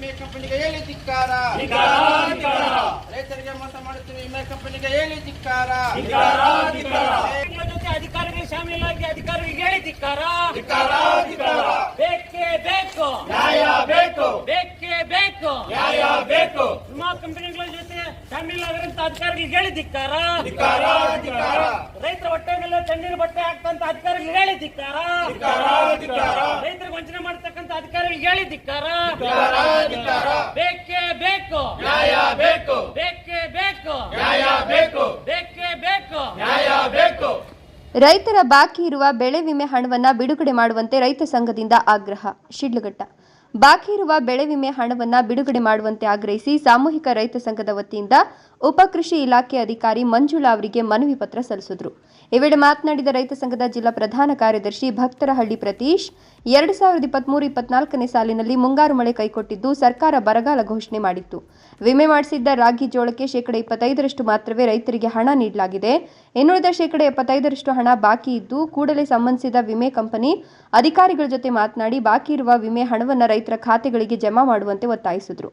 ವಿಮೆ ಕಂಪನಿಗೆ ಹೇಳಿ ಧಿಕ್ಕಾರ. ರೈತರಿಗೆ ಮೋಸ ಮಾಡುತ್ತಿರುವ ವಿಮೆ ಕಂಪನಿಗೆ ಹೇಳಿ ಧಿಕ್ಕಾರ. ಜೊತೆ ಅಧಿಕಾರಿಗಳು ಶಾಮೀಲಾಗಿ ಅಧಿಕಾರಿಗಳಿಗೆ ಹೇಳಿ ಧಿಕ್ಕಾರ. ಬೇಕೇ ಬೇಕು. ನ್ಯಾಯ ಬೇಕು. ಬೇಕೇ ಬೇಕು. ನ್ಯಾಯ ಬೇಕು. ವಿಮಾ ಕಂಪನಿಗಳ ಜೊತೆ ಶಾಮೀಲಾಗಿರಂತ ಅಧಿಕಾರಿಗಳಿಗೆ ಹೇಳಿ ಧಿಕ್ಕಾರ. ರೈತರ ಹೊಟ್ಟೆ ಮೇಲೆ ತಣ್ಣೀರು ಬಟ್ಟೆ ಹಾಕ್ತಂತ ಅಧಿಕಾರಿಗಳಿಗೆ ಹೇಳಿ ಧಿಕ್ಕಾರ. ರೈತರಿಗೆ ವಂಚನೆ ಮಾಡ್ತಕ್ಕ ಮಾಡ್ತಕ್ಕಂತ ಅಧಿಕಾರಿಗಳಿಗೆ ಹೇಳಿ ಧಿಕ್ಕಾರ ಧಿಕ್ಕಾರ ಧಿಕ್ಕಾರ ಬೇಕೇ ಬೇಕು. ನ್ಯಾಯ ಬೇಕು. ಬೇಕೇ ಬೇಕು. ನ್ಯಾಯ ಬೇಕು. ಬೇಕೇ ಬೇಕು. ನ್ಯಾಯ ಬೇಕು. ರೈತರ ಬಾಕಿ ಇರುವ ಬೆಳೆ ವಿಮೆ ಹಣವನ್ನು ಬಿಡುಗಡೆ ಮಾಡುವಂತೆ ರೈತ ಸಂಘದಿಂದ ಆಗ್ರಹ ಶಿಡ್ಲಘಟ್ಟ. ಬಾಕಿ ಇರುವ ಬೆಳೆ ವಿಮೆ ಹಣವನ್ನು ಬಿಡುಗಡೆ ಮಾಡುವಂತೆ ಆಗ್ರಹಿಸಿ ಸಾಮೂಹಿಕ ರೈತ ಸಂಘದ ವತಿಯಿಂದ ಉಪಕೃಷಿ ಇಲಾಖೆ ಅಧಿಕಾರಿ ಮಂಜುಳಾ ಅವರಿಗೆ ಮನವಿ ಪತ್ರ ಸಲ್ಲಿಸಿದರು. ಈ ವೇಳೆ ಮಾತನಾಡಿದ ರೈತ ಸಂಘದ ಜಿಲ್ಲಾ ಪ್ರಧಾನ ಕಾರ್ಯದರ್ಶಿ ಭಕ್ತರಹಳ್ಳಿ ಪ್ರತೀಶ್, ಎರಡು ಸಾವಿರದ ಇಪ್ಪತ್ಮೂರು ಇಪ್ಪತ್ನಾಲ್ಕನೇ ಸಾಲಿನಲ್ಲಿ ಮುಂಗಾರು ಮಳೆ ಕೈಕೊಟ್ಟಿದ್ದು ಸರ್ಕಾರ ಬರಗಾಲ ಘೋಷಣೆ ಮಾಡಿತ್ತು. ವಿಮೆ ಮಾಡಿಸಿದ್ದ ರಾಗಿ ಜೋಳಕ್ಕೆ ಶೇಕಡ ಇಪ್ಪತ್ತೈದರಷ್ಟು ಮಾತ್ರವೇ ರೈತರಿಗೆ ಹಣ ನೀಡಲಾಗಿದೆ. ಇನ್ನುಳಿದ ಶೇಕಡ ಎಪ್ಪತ್ತೈದರಷ್ಟು ಹಣ ಬಾಕಿ ಇದ್ದು, ಕೂಡಲೇ ಸಂಬಂಧಿಸಿದ ವಿಮೆ ಕಂಪನಿ ಅಧಿಕಾರಿಗಳ ಜೊತೆ ಮಾತನಾಡಿ, ಬಾಕಿ ಇರುವ ವಿಮೆ ಹಣವನ್ನು ರೈತರ ಖಾತೆಗಳಿಗೆ ಜಮಾ ಮಾಡುವಂತೆ ಒತ್ತಾಯಿಸಿದರು.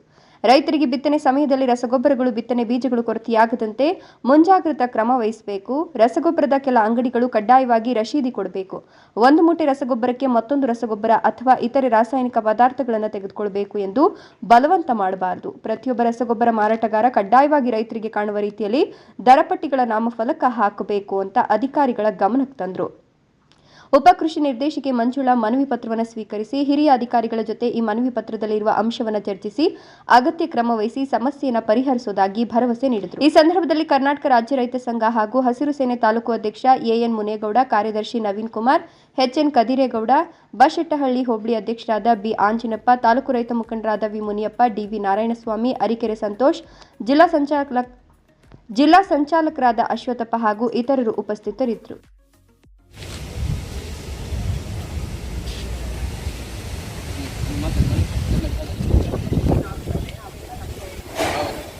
ರೈತರಿಗೆ ಬಿತ್ತನೆ ಸಮಯದಲ್ಲಿ ರಸಗೊಬ್ಬರಗಳು, ಬಿತ್ತನೆ ಬೀಜಗಳು ಕೊರತೆಯಾಗದಂತೆ ಮುಂಜಾಗ್ರತಾ ಕ್ರಮ ವಹಿಸಬೇಕು. ರಸಗೊಬ್ಬರದ ಕೆಲ ಅಂಗಡಿಗಳು ಕಡ್ಡಾಯವಾಗಿ ರಶೀದಿ ಕೊಡಬೇಕು. ಒಂದು ಮೂಟೆ ರಸಗೊಬ್ಬರಕ್ಕೆ ಮತ್ತೊಂದು ರಸಗೊಬ್ಬರ ಅಥವಾ ಇತರೆ ರಾಸಾಯನಿಕ ಪದಾರ್ಥಗಳನ್ನು ತೆಗೆದುಕೊಳ್ಳಬೇಕು ಎಂದು ಬಲವಂತ ಮಾಡಬಾರದು. ಪ್ರತಿಯೊಬ್ಬ ರಸಗೊಬ್ಬರ ಮಾರಾಟಗಾರ ಕಡ್ಡಾಯವಾಗಿ ರೈತರಿಗೆ ಕಾಣುವ ರೀತಿಯಲ್ಲಿ ದರಪಟ್ಟಿಗಳ ನಾಮಫಲಕ ಹಾಕಬೇಕು ಅಂತ ಅಧಿಕಾರಿಗಳ ಗಮನಕ್ಕೆ ತಂದರು. ಉಪಕೃಷಿ ನಿರ್ದೇಶಕಿ ಮಂಜುಳಾ ಮನವಿ ಪತ್ರವನ್ನು ಸ್ವೀಕರಿಸಿ ಹಿರಿಯ ಅಧಿಕಾರಿಗಳ ಜೊತೆ ಈ ಮನವಿ ಪತ್ರದಲ್ಲಿರುವ ಅಂಶವನ್ನು ಚರ್ಚಿಸಿ ಅಗತ್ಯ ಕ್ರಮ ವಹಿಸಿ ಸಮಸ್ಯೆಯನ್ನು ಪರಿಹರಿಸುವುದಾಗಿ ಭರವಸೆ ನೀಡಿದರು. ಈ ಸಂದರ್ಭದಲ್ಲಿ ಕರ್ನಾಟಕ ರಾಜ್ಯ ರೈತ ಸಂಘ ಹಾಗೂ ಹಸಿರು ಸೇನೆ ತಾಲೂಕು ಅಧ್ಯಕ್ಷ ಎಎನ್ ಮುನೇಗೌಡ, ಕಾರ್ಯದರ್ಶಿ ನವೀನ್ ಕುಮಾರ್ ಎಚ್ಎನ್ ಕದಿರೇಗೌಡ, ಬಶೆಟ್ಟಹಳ್ಳಿ ಹೋಬಳಿ ಅಧ್ಯಕ್ಷರಾದ ಬಿ ಆಂಜಿನಪ್ಪ, ತಾಲೂಕು ರೈತ ಮುಖಂಡರಾದ ವಿ ಮುನಿಯಪ್ಪ ಡಿವಿ ನಾರಾಯಣಸ್ವಾಮಿ, ಅರಿಕೆರೆ ಸಂತೋಷ್, ಜಿಲ್ಲಾ ಸಂಚಾಲಕ, ಜಿಲ್ಲಾ ಸಂಚಾಲಕರಾದ ಅಶ್ವಥಪ್ಪ ಹಾಗೂ ಇತರರು ಉಪಸ್ಥಿತರಿದ್ದರು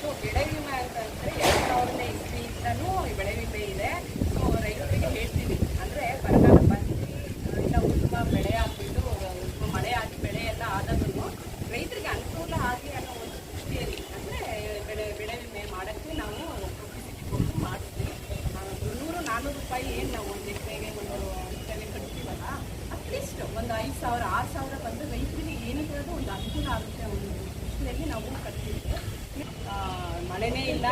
ಸೊ ಬೆಳೆ ವಿಮೆ ಅಂತಂದ್ರೆ ಎರಡು ಸಾವಿರನೇ ಇಸ್ವಿಯಿಂದನೂ ಈ ಬೆಳೆ ವಿಮೆ ಇದೆ ಸೊ ರೈತರಿಗೆ ಹೇಳ್ತೀವಿ ಅಂದರೆ ಬರಗಾಲ ಬಂದು ಇಲ್ಲ ಉತ್ತಮ ಬೆಳೆ ಆಗಿಬಿಟ್ಟು ಉತ್ತಮ ಮಳೆ ಆಗಿ ಬೆಳೆ ಎಲ್ಲ ಆದರೂ ರೈತರಿಗೆ ಅನುಕೂಲ ಆಗಲಿ ಅನ್ನೋ ಒಂದು ದೃಷ್ಟಿಯಲ್ಲಿ ಅಂದರೆ ಬೆಳೆ ಬೆಳೆ ವಿಮೆ ಮಾಡೋಕ್ಕೆ ನಾವು ಪಬ್ಲಿಸಿಟಿ ಕೊಟ್ಟು ಮಾಡಿಸ್ತೀವಿ ಮುನ್ನೂರು ನಾನ್ನೂರು ರೂಪಾಯಿ ಏನು ನಾವು ಒಂದು ಎಕರೆಗೆ ಒಂದು ಇದರಲ್ಲಿ ಕಟ್ತೀವಲ್ಲ ಅಟ್ಲೀಸ್ಟ್ ಒಂದು ಐದು ಸಾವಿರ, ಆರು ಸಾವಿರ ಬಂದು ರೈತರಿಗೆ ಏನಿದೆ ಒಂದು ಅನುಕೂಲ ಆಗುತ್ತೆ ಒಂದು ದೃಷ್ಟಿಯಲ್ಲಿ ನಾವು ಕಟ್ತೀವಿ ಮಳೆನೇ ಇಲ್ಲ,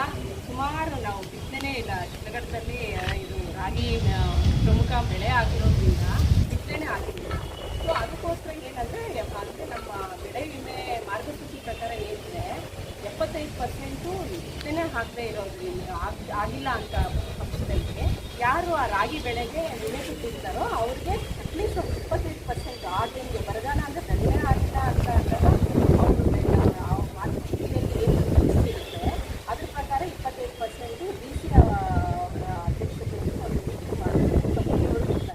ಸುಮಾರು ನಾವು ಬಿತ್ತನೆ ಇಲ್ಲ. ಚಿತ್ರಗಡದಲ್ಲಿ ಇದು ರಾಗಿ ಪ್ರಮುಖ ಬೆಳೆ ಆಗಿರೋದ್ರಿಂದ ಬಿತ್ತನೆ ಆಗಿಲ್ಲ ಸೊ ಅದಕ್ಕೋಸ್ಕರ ಏನಂದರೆ ಅಂದರೆ ನಮ್ಮ ಬೆಳೆ ವಿಮೆ ಮಾರ್ಗಸೂಚಿ ಪ್ರಕಾರ ಏನಿದೆ ಎಪ್ಪತ್ತೈದು ಪರ್ಸೆಂಟು ಬಿತ್ತನೆ ಆಗದೆ ಇರೋದ್ರಿಂದ ಆಗ್- ಆಗಿಲ್ಲ ಅಂತ ಪಕ್ಷದಲ್ಲಿ ಯಾರು ಆ ರಾಗಿ ಬೆಳೆಗೆ ವಿಮೆ ಕೊಟ್ಟಿರ್ತಾರೋ ಅವ್ರಿಗೆ ಅಟ್ಲೀಸ್ಟ್ ಇಪ್ಪತ್ತೈದು ಪರ್ಸೆಂಟ್